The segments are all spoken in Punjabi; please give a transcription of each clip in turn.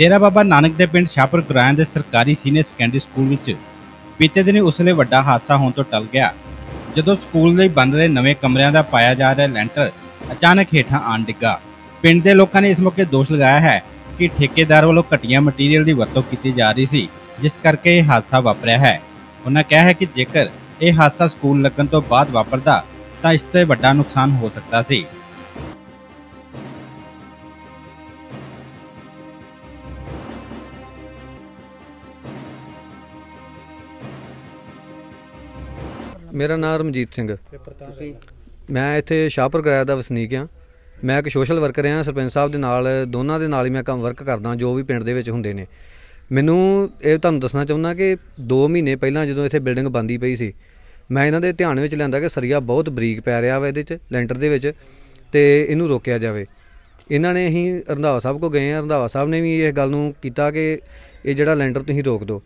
ਡੇਰਾ ਬਾਬਾ ਨਾਨਕ ਦੇ ਪਿੰਡ ਸ਼ਾਹਪੁਰ ਗੁਰਾਇਆਂ ਦੇ ਸਰਕਾਰੀ ਸੀਨੀਅਰ ਸੈਕੰਡਰੀ ਸਕੂਲ ਵਿੱਚ ਬੀਤੇ ਦਿਨੀ ਉਸਲੇ ਵੱਡਾ ਹਾਦਸਾ ਹੋਣ ਤੋਂ ਟਲ ਗਿਆ, ਜਦੋਂ ਸਕੂਲ ਲਈ ਬਣ ਰਹੇ ਨਵੇਂ ਕਮਰਿਆਂ ਦਾ ਪਾਇਆ ਜਾ ਰਿਹਾ ਲੈਂਟਰ ਅਚਾਨਕ ਹੇਠਾਂ ਆਣ ਡਿੱਗਾ। ਪਿੰਡ ਦੇ ਲੋਕਾਂ ਨੇ ਇਸ ਮੌਕੇ ਦੋਸ਼ ਲਗਾਇਆ ਹੈ ਕਿ ਠੇਕੇਦਾਰ ਵੱਲੋਂ ਘਟੀਆ ਮਟੀਰੀਅਲ ਦੀ ਵਰਤੋਂ ਕੀਤੀ ਜਾ ਰਹੀ ਸੀ, ਜਿਸ ਕਰਕੇ ਇਹ ਹਾਦਸਾ ਵਾਪਰਿਆ ਹੈ। ਉਹਨਾਂ ਕਿਹਾ ਹੈ ਕਿ ਜੇਕਰ ਇਹ ਹਾਦਸਾ ਸਕੂਲ ਲੱਗਣ ਤੋਂ ਬਾਅਦ ਵਾਪਰਦਾ, ਤਾਂ ਇਸ 'ਤੇ ਵੱਡਾ ਨੁਕਸਾਨ ਹੋ ਸਕਦਾ ਸੀ। ਮੇਰਾ ਨਾਮ ਰਮਜੀਤ ਸਿੰਘ ਮੈਂ ਇੱਥੇ ਸ਼ਾਹਪੁਰ ਗਰਾਇਆ ਦਾ ਵਸਨੀਕ ਆ ਮੈਂ ਇੱਕ ਸੋਸ਼ਲ ਵਰਕਰ ਆ ਸਰਪੰਚ ਸਾਹਿਬ ਦੇ ਨਾਲ ਦੋਨਾਂ ਦੇ ਨਾਲ ਹੀ ਮੈਂ ਕੰਮ ਵਰਕ ਕਰਦਾ ਜੋ ਵੀ ਪਿੰਡ ਦੇ ਵਿੱਚ ਹੁੰਦੇ ਨੇ। ਮੈਨੂੰ ਇਹ ਤੁਹਾਨੂੰ ਦੱਸਣਾ ਚਾਹੁੰਦਾ ਕਿ 2 ਮਹੀਨੇ ਪਹਿਲਾਂ ਜਦੋਂ ਇੱਥੇ ਬਿਲਡਿੰਗ ਬੰਦੀ ਪਈ ਸੀ ਮੈਂ ਇਹਨਾਂ ਦੇ ਧਿਆਨ ਵਿੱਚ ਲਿਆਂਦਾ ਕਿ ਸਰੀਆ ਬਹੁਤ ਬਰੀਕ ਪੈ ਰਿਹਾ ਵਾ ਇਹਦੇ 'ਚ ਲੈਂਟਰ ਦੇ ਵਿੱਚ ਤੇ ਇਹਨੂੰ ਰੋਕਿਆ ਜਾਵੇ। ਇਹਨਾਂ ਨੇ ਅਸੀਂ ਰੰਧਾਵਾ ਸਾਹਿਬ ਕੋ ਗਏ ਆ ਰੰਧਾਵਾ ਸਾਹਿਬ ਨੇ ਵੀ ਇਹ ਗੱਲ ਨੂੰ ਕੀਤਾ ਕਿ ਇਹ ਜਿਹੜਾ ਲੈਂਟਰ ਤੁਸੀਂ ਰੋਕ ਦਿਓ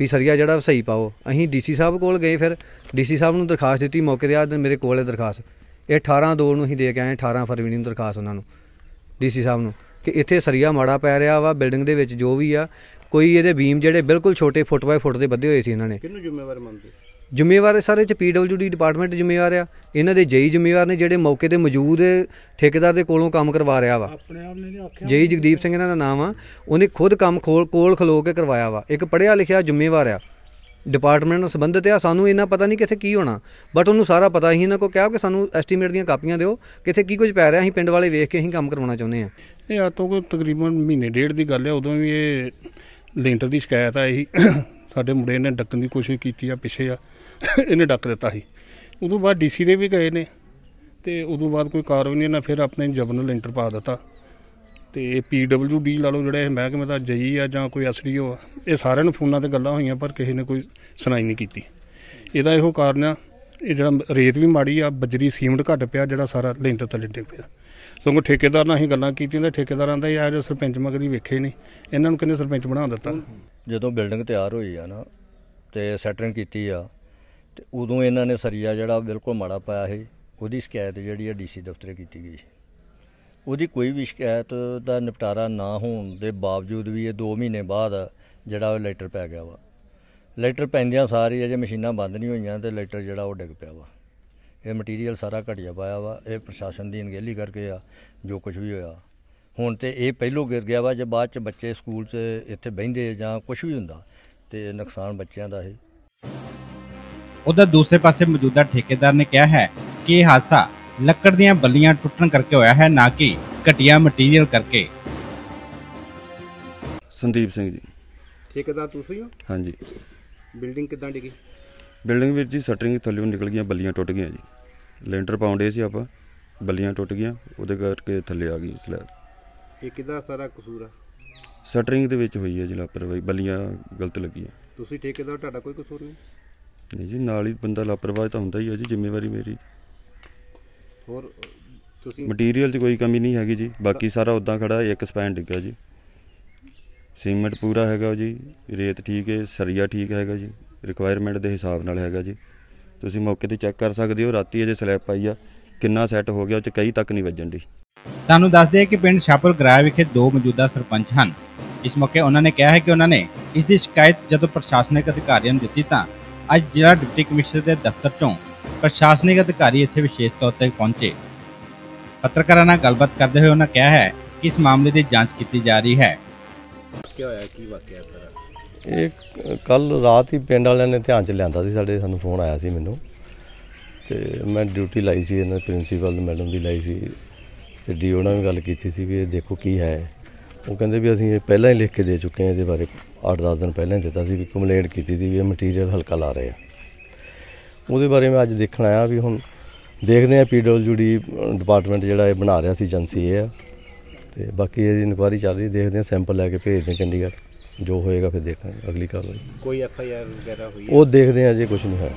ਵੀ ਸਰੀਆ ਜਿਹੜਾ ਸਹੀ ਪਾਓ। ਅਸੀਂ ਡੀਸੀ ਸਾਹਿਬ ਕੋਲ ਗਏ ਫਿਰ, ਡੀਸੀ ਸਾਹਿਬ ਨੂੰ ਦਰਖਾਸਤ ਦਿੱਤੀ, ਮੌਕੇ ਤੇ ਆ ਮੇਰੇ ਕੋਲ ਹੈ ਦਰਖਾਸਤ। ਇਹ 18 ਦੋ ਨੂੰ ਅਸੀਂ ਦੇ ਕੇ ਆਏ 18 ਫਰਵਰੀ ਨੂੰ ਦਰਖਾਸਤ ਉਹਨਾਂ ਨੂੰ, ਡੀਸੀ ਸਾਹਿਬ ਨੂੰ, ਕਿ ਇੱਥੇ ਸਰੀਆ ਮਾੜਾ ਪੈ ਰਿਹਾ ਵਾ, ਬਿਲਡਿੰਗ ਦੇ ਵਿੱਚ ਜੋ ਵੀ ਆ, ਕੋਈ ਇਹਦੇ ਬੀਮ ਜਿਹੜੇ ਬਿਲਕੁਲ ਛੋਟੇ ਫੁੱਟ ਬਾਏ ਫੁੱਟ ਦੇ ਬੱਧੇ ਹੋਏ ਸੀ ਇਹਨਾਂ ਨੇ। ਕਿਹਨੂੰ ਜ਼ਿੰਮੇਵਾਰ ਮੰਨਦੇ? ਜ਼ਿੰਮੇਵਾਰ ਸਾਰੇ ਚ ਪੀਡਬਲਯੂਡੀ ਡਿਪਾਰਟਮੈਂਟ ਜ਼ਿੰਮੇਵਾਰ ਆ। ਇਹਨਾਂ ਦੇ ਜੇਈ ਜ਼ਿੰਮੇਵਾਰ ਨੇ ਜਿਹੜੇ ਮੌਕੇ ਤੇ ਮੌਜੂਦ ਠੇਕੇਦਾਰ ਦੇ ਕੋਲੋਂ ਕੰਮ ਕਰਵਾ ਰਿਹਾ ਵਾ। ਆਪਣੇ ਆਪ ਨੇ ਆਖਿਆ। ਜੇਈ ਜਗਦੀਪ ਸਿੰਘ ਇਹਨਾਂ ਦਾ ਨਾਮ ਆ। ਉਹਨੇ ਖੁਦ ਕੰਮ ਖੋਲ ਕੋਲ ਖਲੋ ਕੇ ਕਰਵਾਇਆ ਵਾ। ਇੱਕ ਪੜ੍ਹਿਆ ਲਿਖਿਆ ਜ਼ਿੰਮੇਵਾਰ ਆ। ਡਿਪਾਰਟਮੈਂਟ ਨਾਲ ਸੰਬੰਧਿਤ ਆ। ਸਾਨੂੰ ਇਹਨਾਂ ਪਤਾ ਨਹੀਂ ਕਿੱਥੇ ਕੀ ਹੋਣਾ। ਬਟ ਉਹਨੂੰ ਸਾਰਾ ਪਤਾ ਹੀ ਇਹਨਾਂ ਕੋ ਕਿਹਾ ਕਿ ਸਾਨੂੰ ਐਸਟੀਮੇਟ ਦੀਆਂ ਕਾਪੀਆਂ ਦਿਓ। ਕਿੱਥੇ ਕੀ ਕੁਝ ਪੈ ਰਿਹਾ। ਅਸੀਂ ਪਿੰਡ ਵਾਲੇ ਵੇਖ ਕੇ ਅਸੀਂ ਕੰਮ ਕਰਵਾਉਣਾ ਚਾਹੁੰਦੇ ਆ। ਇਹ ਆ ਤੋਂ ਤਕਰੀਬਨ ਮਹੀਨੇ ਡੇਢ ਦੀ ਗੱਲ ਹੈ ਉਦੋਂ ਵੀ ਇਹ ਲੈਂਟਰ ਦੀ ਸ਼ਿਕਾਇਤ ਆਈ ਸਾਡੇ ਮੁੰਡੇ ਨੇ ਡੱਕਣ ਦੀ ਕੋਸ਼ਿਸ਼ ਕੀਤੀ ਆ, ਪਿੱਛੇ ਆ। ਇਹਨੇ ਡੱਕ ਦਿੱਤਾ ਸੀ। ਉਦੋਂ ਬਾਅਦ ਡੀਸੀ ਦੇ ਵੀ ਗਏ ਨੇ। ਤੇ ਉਦੋਂ ਬਾਅਦ ਕੋਈ ਕਾਰਵਾਈ ਨਹੀਂ ਇਹਨਾਂ ਫਿਰ ਆਪਣੇ ਜਬਨ ਲੈਂਟਰ ਪਾ ਦਿੱਤਾ। ਤੇ ਇਹ ਪੀਡਬਲਯੂਡੀ ਲਾ ਲਓ, ਜਿਹੜਾ ਇਹ ਮਹਿਕਮੇ ਦਾ ਜਈ ਆ ਜਾਂ ਕੋਈ ਐਸਡੀਓ ਆ, ਇਹ ਸਾਰਿਆਂ ਨੂੰ ਫੋਨਾਂ ਤੇ ਗੱਲਾਂ ਹੋਈਆਂ, ਪਰ ਕਿਸੇ ਨੇ ਕੋਈ ਸੁਣਾਈ ਨਹੀਂ ਕੀਤੀ। ਇਹਦਾ ਇਹੋ ਕਾਰਨ ਆ, ਇਹ ਜਿਹੜਾ ਰੇਤ ਵੀ ਮਾੜੀ ਆ, ਬਜਰੀ ਸੀਮਟ ਘੱਟ ਪਿਆ, ਜਿਹੜਾ ਸਾਰਾ ਲੈਂਟਰ ਥੱਲੇ ਡਿੱਗ ਪਿਆ। ਸਗੋਂ ਠੇਕੇਦਾਰ ਨਾਲ ਅਸੀਂ ਗੱਲਾਂ ਕੀਤੀਆਂ ਤੇ ਠੇਕੇਦਾਰਾਂ ਦਾ ਇਹ ਆ ਜੋ ਸਰਪੰਚ ਮਗਰੀ ਵੇਖੇ ਨਹੀਂ। ਇਹਨਾਂ ਨੂੰ ਕਿੰਨੇ ਸਰਪੰਚ ਬਣਾ ਦਿੱਤਾ? ਜਦੋਂ ਬਿਲਡਿੰਗ ਤਿਆਰ ਹੋਈ ਆ ਨਾ ਤੇ ਸੈਟਰਿੰਗ ਕੀਤੀ ਆ, ਤੇ ਉਦੋਂ ਇਹਨਾਂ ਨੇ ਸਰੀਆ ਜਿਹੜਾ ਬਿਲਕੁਲ ਮਾੜਾ ਪਾਇਆ ਸੀ, ਉਹਦੀ ਸ਼ਿਕਾਇਤ ਜਿਹੜੀ ਆ ਡੀਸੀ ਦਫ਼ਤਰੇ ਕੀਤੀ ਗਈ ਸੀ। ਉਹਦੀ ਕੋਈ ਵੀ ਸ਼ਿਕਾਇਤ ਦਾ ਨਿਪਟਾਰਾ ਨਾ ਹੋਣ ਦੇ ਬਾਵਜੂਦ ਵੀ ਇਹ 2 ਮਹੀਨੇ ਬਾਅਦ ਜਿਹੜਾ ਉਹ ਲੈਟਰ ਪੈ ਗਿਆ ਵਾ। ਲੈਟਰ ਪੈਂਦਿਆਂ ਸਾਰੀ ਅਜੇ ਮਸ਼ੀਨਾਂ ਬੰਦ ਨਹੀਂ ਹੋਈਆਂ ਤੇ ਲੈਟਰ ਜਿਹੜਾ ਉਹ ਡਿੱਗ ਪਿਆ ਵਾ। ਇਹ ਮਟੀਰੀਅਲ ਸਾਰਾ ਘਟਿਆ ਪਾਇਆ ਵਾ ਇਹ ਪ੍ਰਸ਼ਾਸਨ ਦੀ ਅਣਗਹਿਲੀ ਕਰਕੇ ਆ ਜੋ ਕੁਝ ਵੀ ਹੋਇਆ। ਹੁਣ ਤੇ ਇਹ ਪਹਿਲੋਂ ਗਿਰ ਗਿਆ ਵਾ ਜੇ ਬਾਅਦ ਚ ਬੱਚੇ ਸਕੂਲ 'ਚ ਇੱਥੇ ਬਹਿੰਦੇ ਜਾਂ ਕੁਝ ਵੀ ਹੁੰਦਾ ਤੇ ਨੁਕਸਾਨ ਬੱਚਿਆਂ ਦਾ ਇਹ ਉਧਰ ਦੂਸਰੇ ਪਾਸੇ ਮੌਜੂਦਾ ਠੇਕੇਦਾਰ ਨੇ ਕਿਹਾ ਹੈ ਕਿ ਇਹ ਹਾਦਸਾ ਲੱਕੜ ਦੀਆਂ ਬੱਲੀਆਂ ਟੁੱਟਣ ਕਰਕੇ ਹੋਇਆ ਹੈ ਨਾ ਕਿ ਘਟੀਆ ਮਟੀਰੀਅਲ ਕਰਕੇ। ਸੰਦੀਪ ਸਿੰਘ ਜੀ। ਠੇਕੇਦਾਰ ਤੁਸੀਂ ਹੋ? ਹਾਂਜੀ। ਬਿਲਡਿੰਗ ਕਿੱਦਾਂ ਡਿੱਗੀ? ਬਿਲਡਿੰਗ ਵਿੱਚ ਜੀ ਸਟਰਿੰਗ ਥੱਲੇੋਂ ਨਿਕਲ ਗਈਆਂ ਬੱਲੀਆਂ ਟੁੱਟ ਗਈਆਂ ਜੀ। ਲੈਂਟਰ ਪਾਉਂਦੇ ਸੀ ਆਪਾਂ ਬੱਲੀਆਂ ਟੁੱਟ ਗਈਆਂ ਉਹਦੇ ਕਰਕੇ ਥੱਲੇ ਆ ਗਈ ਸਲੈਬ। ਇਹ ਕਿਹਦਾ ਸਾਰਾ ਕਸੂਰ ਆ? ਸਟਰਿੰਗ ਦੇ ਵਿੱਚ ਹੋਈ ਹੈ ਜੀ ਲਾਪਰਵਾਹੀ ਬੱਲੀਆਂ ਗਲਤ ਲੱਗੀਆਂ। ਤੁਸੀਂ ਠੇਕੇਦਾਰ ਤੁਹਾਡਾ ਕੋਈ ਕਸੂਰ ਨਹੀਂ? ਨਹੀਂ ਜੀ ਨਾਲ ਹੀ ਬੰਦਾ ਲਾਪਰਵਾਹ ਤਾਂ ਹੁੰਦਾ ਹੀ ਹੈ ਜੀ ਜ਼ਿੰਮੇਵਾਰੀ ਮੇਰੀ। ਹੋਰ ਤੁਸੀਂ ਮਟੀਰੀਅਲ 'ਚ ਕੋਈ ਕਮੀ ਨਹੀਂ ਹੈਗੀ ਜੀ ਬਾਕੀ ਸਾਰਾ ਉਦਾਂ ਖੜਾ ਇੱਕ ਸਪੈਨ ਡਿੱਗਾ ਜੀ। ਸੀਮੈਂਟ ਪੂਰਾ ਹੈਗਾ ਜੀ ਰੇਤ ਠੀਕ ਹੈ ਸਰੀਆ ਠੀਕ ਹੈਗਾ ਜੀ ਰਿਕੁਆਇਰਮੈਂਟ ਦੇ ਹਿਸਾਬ ਨਾਲ ਹੈਗਾ ਜੀ। ਤੁਸੀਂ ਮੌਕੇ ਤੇ ਚੈੱਕ ਕਰ ਸਕਦੇ ਹੋ ਰਾਤੀ ਅਜੇ ਸਲੈਬ ਪਾਈ ਆ ਕਿੰਨਾ ਸੈੱਟ ਹੋ ਗਿਆ ਉਹ 'ਚ ਕਈ ਤੱਕ ਨਹੀਂ ਵੱਜਣ ਦੀ ਤੁਹਾਨੂੰ ਦੱਸ ਦਈਏ ਕਿ ਪਿੰਡ ਸ਼ਾਹਪੁਰ ਗਰਾਇਆ ਵਿਖੇ ਦੋ ਮੌਜੂਦਾ ਸਰਪੰਚ ਹਨ। ਇਸ ਮੌਕੇ ਉਹਨਾਂ ਨੇ ਕਿਹਾ ਹੈ ਕਿ ਉਹਨਾਂ ਨੇ ਇਸ ਦੀ ਸ਼ਿਕਾਇਤ ਜਦੋਂ ਪ੍ਰਸ਼ਾਸਨਿਕ ਅਧਿਕਾਰੀਆਂ ਨੂੰ ਦਿੱਤੀ ਤਾਂ ਅੱਜ ਜ਼ਿਲ੍ਹਾ ਡਿਪਟੀ ਕਮਿਸ਼ਨਰ ਦੇ ਦਫ਼ਤਰ ਤੋਂ ਪ੍ਰਸ਼ਾਸਨਿਕ ਅਧਿਕਾਰੀ ਇੱਥੇ ਵਿਸ਼ੇਸ਼ ਤੌਰ ਤੇ ਪਹੁੰਚੇ। ਪੱਤਰਕਾਰਾਂ ਨਾਲ ਗੱਲਬਾਤ ਕਰਦੇ ਹੋਏ ਉਹਨਾਂ ਕਿਹਾ ਹੈ ਕਿ ਇਸ ਮਾਮਲੇ ਦੀ ਜਾਂਚ ਕੀਤੀ ਜਾ ਰਹੀ ਹੈ। ਕੀ ਹੋਇਆ? ਕੀ ਵਾਕਿਆ ਸਾਰਾ ਇਹ ਕੱਲ ਰਾਤ ਹੀ ਪਿੰਡ ਵਾਲਿਆਂ ਨੇ ਧਿਆਨ ਚ ਲਿਆਂਦਾ ਸੀ, ਸਾਡੇ ਸਾਨੂੰ ਫੋਨ ਆਇਆ ਸੀ ਮੈਨੂੰ। ਤੇ ਮੈਂ ਡਿਊਟੀ ਲਾਈ ਸੀ, ਇਹਨਾਂ ਪ੍ਰਿੰਸੀਪਲ ਮੈਡਮ ਦੀ ਲਾਈ ਸੀ। ਤੇ ਡੀਓ ਨਾਲ ਵੀ ਗੱਲ ਕੀਤੀ ਸੀ ਵੀ ਇਹ ਦੇਖੋ ਕੀ ਹੈ। ਉਹ ਕਹਿੰਦੇ ਵੀ ਅਸੀਂ ਇਹ ਪਹਿਲਾਂ ਹੀ ਲਿਖ ਕੇ ਦੇ ਚੁੱਕੇ ਹਾਂ, ਇਹਦੇ ਬਾਰੇ 8-10 ਦਿਨ ਪਹਿਲਾਂ ਹੀ ਦਿੱਤਾ ਸੀ ਵੀ ਕੰਪਲੇਂਟ ਕੀਤੀ ਸੀ ਵੀ ਇਹ ਮਟੀਰੀਅਲ ਹਲਕਾ ਲਾ ਰਹੇ ਆ। ਉਹਦੇ ਬਾਰੇ ਮੈਂ ਅੱਜ ਦੇਖਣ ਆਇਆ ਵੀ ਹੁਣ ਦੇਖਦੇ ਆ ਪੀਡਬਲਯੂਡੀ ਡਿਪਾਰਟਮੈਂਟ ਜਿਹੜਾ ਇਹ ਬਣਾ ਰਿਹਾ ਸੀ ਏਜੰਸੀ ਇਹ ਆ। ਤੇ ਬਾਕੀ ਇਹਦੀ ਇਨਕੁਆਇਰੀ ਚੱਲ ਰਹੀ, ਦੇਖਦੇ ਆ ਸੈਂਪਲ ਲੈ ਕੇ ਭੇਜਦੇ ਹਾਂ ਚੰਡੀਗੜ੍ਹ। ਜੋ ਹੋਏਗਾ ਫਿਰ ਦੇਖਾਂਗੇ ਅਗਲੀ ਕਾਰਵਾਈ। ਕੋਈ ਐਫ ਆਈ ਆਰ ਵਗੈਰਾ ਹੋਈ ਹੈ? ਉਹ ਦੇਖਦੇ ਆ ਜੇ ਕੁਝ ਨਹੀਂ ਹੋਇਆ।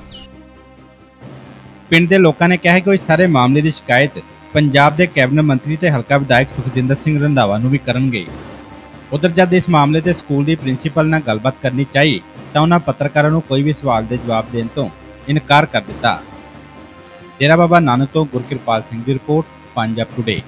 ਪਿੰਡ ਦੇ ਲੋਕਾਂ ਨੇ ਕਿਹਾ ਹੈ ਕਿ ਉਹ ਇਸ ਸਾਰੇ ਮਾਮਲੇ ਦੀ ਸ਼ਿਕਾਇਤ ਪੰਜਾਬ ਦੇ ਕੈਬਨਿਟ ਮੰਤਰੀ ਤੇ ਹਲਕਾ ਵਿਧਾਇਕ ਸੁਖਜਿੰਦਰ ਸਿੰਘ ਰੰਧਾਵਾ ਨੂੰ ਵੀ ਕਰਨਗੇ। ਉਧਰ ਜਦ ਇਸ ਮਾਮਲੇ ਤੇ ਸਕੂਲ ਦੀ ਪ੍ਰਿੰਸੀਪਲ ਨਾਲ ਗੱਲਬਾਤ ਕਰਨੀ ਚਾਹੀ ਤਾਂ ਉਹਨਾਂ ਪੱਤਰਕਾਰਾਂ ਨੂੰ ਕੋਈ ਵੀ ਸਵਾਲ ਦੇ ਜਵਾਬ ਦੇਣ ਤੋਂ ਇਨਕਾਰ ਕਰ ਦਿੱਤਾ। ਡੇਰਾ ਬਾਬਾ ਨਾਨਕ ਤੋਂ ਗੁਰਕਿਰਪਾਲ ਸਿੰਘ ਦੀ ਰਿਪੋਰਟ ਪੰਜਾਬ ਟੁਡੇ